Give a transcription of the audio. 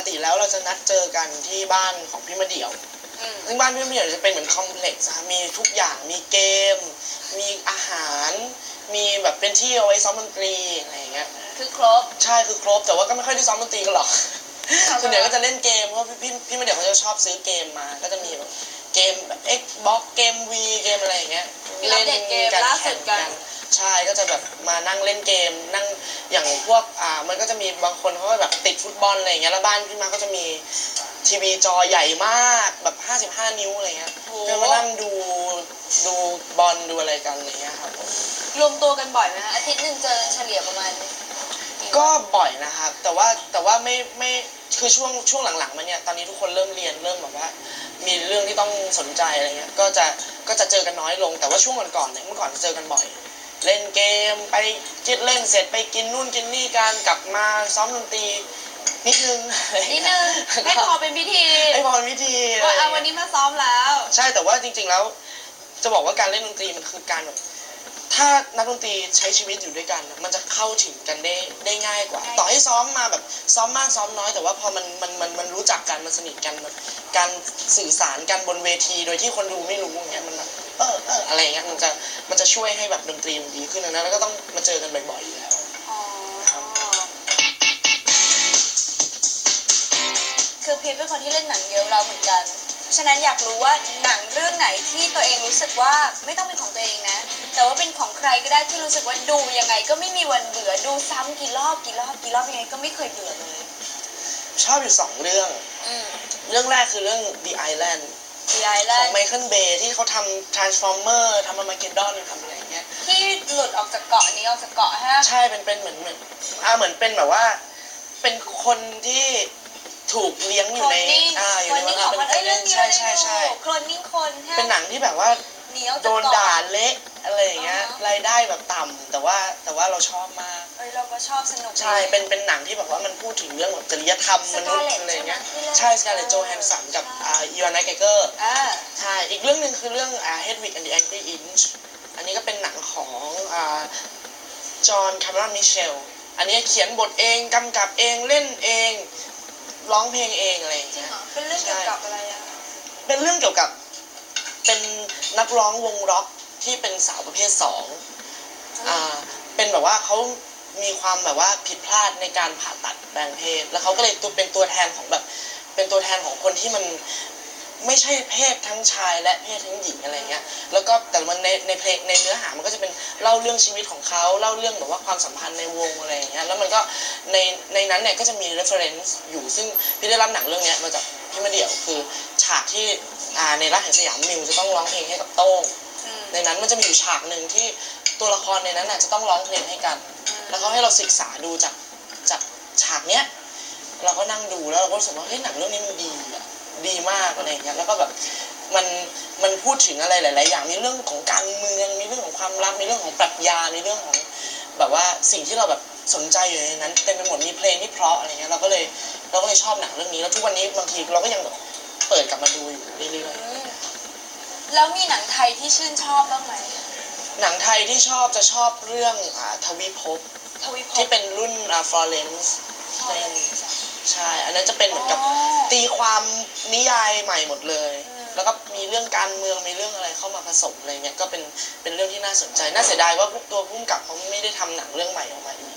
ปกติแล้วเราจะนัดเจอกันที่บ้านของพี่มะเดี่ยว อืม ซึ่งบ้านพี่มะเดี่ยวจะเป็นเหมือนคอมเพล็กซ์อะมีทุกอย่าง มีเกม มีอาหาร มีแบบเป็นที่เอาไว้ซ้อมดนตรีอะไรอย่างเงี้ย คือครบ ใช่คือครบแต่ว่าก็ไม่ค่อยได้ซ้อมดนตรีกันหรอกส่วนใหญ่ก็จะเล่นเกมเพราะพี่พี่พี่มาเดี๋ยวเขาจะชอบซื้อเกมมา ก็จะมีแบบเกมแบบ Xbox เกม V เกมอะไรอย่างเงี้ยมีอัปเดตเกมล่าสุดกันแข่ง ใช่ก็จะแบบมานั่งเล่นเกม นั่งอย่างพวกอ่ามันก็จะมีบางคนเขาก็แบบติดฟุตบอลอะไรอย่างเงี้ยแล้วบ้านพี่มาก็จะมีทีวีจอใหญ่มากแบบ 55 นิ้วอะไรเงี้ยโอ้ ก็มานั่งดูดูบอลดูอะไรกันอะไรเงี้ยครับผมรวมตัวกันบ่อยไหมคะอาทิตย์หนึ่งเจอเฉลี่ยประมาณก็บ่อยนะครับแต่ว่าแต่ว่าไม่ไม่คือช่วงช่วงหลังๆมาเนี่ยตอนนี้ทุกคนเริ่มเรียนเริ่มแบบว่า มีเรื่องที่ต้องสนใจอะไรเงี้ยก็จะก็จะเจอกันน้อยลงแต่ว่าช่วงก่อนๆเนี่ยเมื่อก่อนจะเจอกันบ่อย เล่นเกมไปจิตเล่นเสร็จไปกินนู่นกินนี่กันกลับมาซ้อมดนตรีนิดนึงอะไรนิเงี้ดยนึงให้พอเป็นพิธีให้พอเป็นวิธีอะไรว่าอะเงี้ยวันนี้มาซ้อมแล้ว ใช่แต่ว่าจริง ๆแล้ว จะบอกว่าการเล่นดนตรีมันคือการแบบถ้านักดนตรีใช้ชีวิตอยู่ด้วยกันน่ะมันจะเข้าถึงกันได้ได้ง่ายกว่าง่ายต่อให้ซ้อมมาแบบซ้อมมากซ้อมน้อย แต่ว่าพอมันมันมันมันรู้จักกันมันสนิทกันแบบการสื่อสารกันบนเวที โดยที่คนดูไม่รู้อย่างเงี้ยมันแบบ เออเอออะไรอย่างเงี้ยมันจะมันจะช่วยให้แบบดนตรีมันดีขึ้นนะ แล้วก็ต้องมาเจอกันบ่อยๆอยู่แล้วอ๋อคือพีทเป็นคนที่เล่นหนังเยอะเราเหมือนกันฉะนั้นอยากรู้ว่าหนังเรื่องไหนที่ตัวเองรู้สึกว่าไม่ต้องเป็นของตัวเองนะ แต่ว่าเป็นของใครก็ได้ที่รู้สึกว่าดูยังไง ก็ไม่มีวันเบื่อดูซ้ำกี่รอบกี่รอบกี่รอบยังไงก็ไม่เคยเบื่อเลยชอบอยู่สองเรื่อง อืม เรื่องแรกคือเรื่อง The Island ดีไอแลของนด์ไมเคิลเบย์ที่เขาทำ Transformer ทำ Armageddon ทำอะไรอย่างเงี้ย ที่หลุดออกจากเกาะนี้ออกจากเกาะฮะใช่ เป็นเป็นเหมือนเหมือนอ่าเหมือนเป็นแบบว่า เป็นคนที่ถูกเลี้ยงอโคลยู่ในนนิ่งอ่าอโคยู่ลนในนิ่งอ่าของเป็มันนเอ้ยเรื่องนี้ใช่เราได้ใช่ใช่ดูโคลนนิ่งคนฮะเป็นหนังที่แบบว่า หนีออกจากโดนเกาะด่าเละ อะไรอย่างเงี้ยอ่าฮะรายได้แบบต่ำแต่ว่าแต่ว่าเราชอบมาก เอ้ยเราก็ชอบสนุกดีใช่ เป็นเป็นหนังที่แบบว่ามันพูดถึงเรื่องแบบจริยธรรมมนุษย์ Scarlett อะไรอย่างเงี้ยใช่ใช่ไหมสการ์เลตโจแฮนสันกับใช่อ่าอีวานไนเกเกอร์อ่าใช่อีกเรื่องหนึ่งคือเรื่องอ่า Hedwig and the Angry Inch อันนี้ก็เป็นหนังของอ่าจอห์นคาร์มอนมิเชลอันนี้เขียนบทเองกำกับเองเล่นเองร้องเพลงเองอะไรอย่างจริงเงี้ย เหรอเป็นเรื่องเกี่ยวกับอะไรอะเป็นเรื่องเกี่ยวกับเป็นนักร้องวงร็อก ที่เป็นสาวประเภทสองอ่าเป็นแบบว่าเขามีความแบบว่าผิดพลาดในการผ่าตัดแปลงเพศ แล้วเขาก็เลยตัวเป็นตัวแทนของแบบเป็นตัวแทนของคนที่มันไม่ใช่เพศทั้งชายและเพศทั้งหญิงอะไรเงี้ย แล้วก็แต่มันในในเพลงในเนื้อหามันก็จะเป็นเล่าเรื่องชีวิตของเขาเล่าเรื่องแบบว่าความสัมพันธ์ในวงอะไรอย่างเงี้ย แล้วมันก็ในในนั้นเนี่ยก็จะมี reference อยู่ ซึ่งพี่ได้รับหนังเรื่องเนี้ยมาจากพี่มาเดี่ยวคือฉากที่อ่าในรักแห่งสยามมิวจะต้องร้องเพลงให้กับโต้งอืม ในนั้นมันจะมีอยู่ฉากหนึ่งที่ตัวละครในนั้นน่ะจะต้องร้องเพลงให้กัน แล้วเขาให้เราศึกษาดูจากจากฉากเนี้ย เราก็นั่งดูแล้วเราก็รู้สึกว่าเฮ้ยหนังเรื่องนี้มันดีอะดีมากอะไรอย่างเงี้ยแล้วก็แบบมันมันพูดถึงอะไรหลาย ๆ อย่างมีเรื่องของการเมืองมีเรื่องของความรักมีเรื่องของปรัชญามีเรื่องของแบบว่าสิ่งที่เราแบบสนใจอยู่ในนั้นเต็มไปหมดมีเพลงที่เพราะอะไรเงี้ยเราก็เลยเราก็เลยชอบหนังเรื่องนี้แล้วทุกวันนี้บางทีเราก็ยังแบบเปิดกลับมาดูอยู่เรื่อยอืม แล้วมีหนังไทยที่ชื่นชอบบ้างไหมๆหนังไทยที่ชอบจะชอบเรื่องอ่าทวีภพทวิภพที่เป็นรุ่นอ่าฟลอเรนซ์ชอบอะไรจ้ะใช่ อันนั้นจะเป็นเหมือนกับอ๋อตีความนิยายใหม่หมดเลยอืมแล้วก็มีเรื่องการเมืองมีเรื่องอะไรเข้ามาผสมอะไรเงี้ยก็เป็นเป็นเรื่องที่น่าสนใจ น่าเสียดายว่าพวกตัวพุ่มกับเขาไม่ได้ทำหนังเรื่องใหม่ออกมาอีก